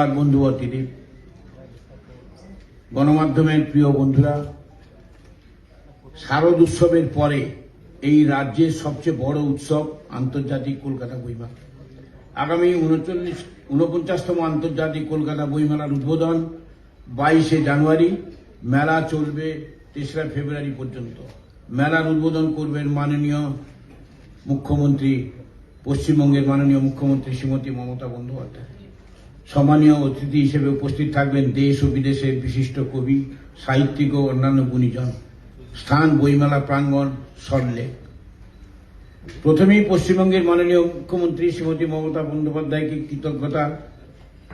আর বন্ধু অতিথি গণমাধ্যমের প্রিয় বন্ধুরা, শারদ উৎসবের পরে এই রাজ্যের সবচেয়ে বড় উৎসব আন্তর্জাতিক কলকাতা বইমেলা। আগামী উনচল্লিশ, উনপঞ্চাশতম আন্তর্জাতিক কলকাতা বইমেলার উদ্বোধন বাইশে জানুয়ারি। মেলা চলবে তেসরা ফেব্রুয়ারি পর্যন্ত। মেলার উদ্বোধন করবেন মাননীয় মুখ্যমন্ত্রী, পশ্চিমবঙ্গের মাননীয় মুখ্যমন্ত্রী শ্রীমতী মমতা বন্দ্যোপাধ্যায়। সম্মানীয় অতিথি হিসেবে উপস্থিত থাকবেন দেশ ও বিদেশের বিশিষ্ট কবি, সাহিত্যিক ও অন্যান্য গুণীজন। স্থান বইমেলা প্রাঙ্গণ সল্টলেক প্রথমেই পশ্চিমবঙ্গের মাননীয় মুখ্যমন্ত্রী শ্রীমতী মমতা বন্দ্যোপাধ্যায়কে কৃতজ্ঞতা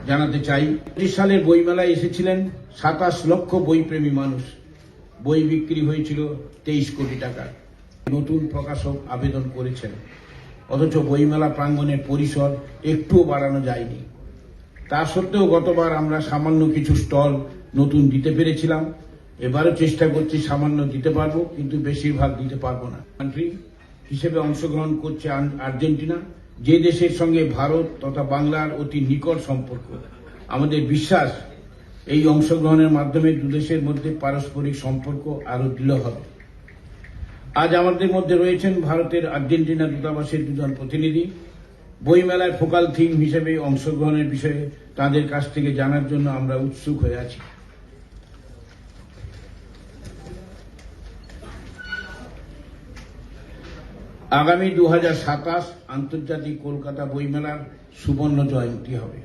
জানাতে চাই। পঁচিশ সালের বইমেলায় এসেছিলেন সাতাশ লক্ষ বইপ্রেমী মানুষ। বই বিক্রি হয়েছিল তেইশ কোটি টাকার নতুন প্রকাশক আবেদন করেছেন। অথচ বইমেলা প্রাঙ্গণের পরিসর একটুও বাড়ানো যায়নি। তা সত্ত্বেও গতবার আমরা সামান্য কিছু স্টল নতুন দিতে পেরেছিলাম। এবারও চেষ্টা করছি সামান্য দিতে পারব, কিন্তু বেশিরভাগ দিতে পারব না। কান্ট্রি হিসেবে অংশগ্রহণ করছে আর্জেন্টিনা, যে দেশের সঙ্গে ভারত তথা বাংলার অতি নিকট সম্পর্ক। আমাদের বিশ্বাস, এই অংশগ্রহণের মাধ্যমে দুদেশের মধ্যে পারস্পরিক সম্পর্ক আরও দৃঢ় হবে। আজ আমাদের মধ্যে রয়েছেন ভারতের আর্জেন্টিনা দূতাবাসের দুজন প্রতিনিধি। বইমেলায় ফোকাল থিম হিসেবে অংশগ্রহণের বিষয়ে তাদের কাছ থেকে জানার জন্য আমরা উৎসুক হয়ে আছি। আগামী দু হাজার সাতাশ আন্তর্জাতিক কলকাতা বইমেলার সুবর্ণ জয়ন্তী হবে।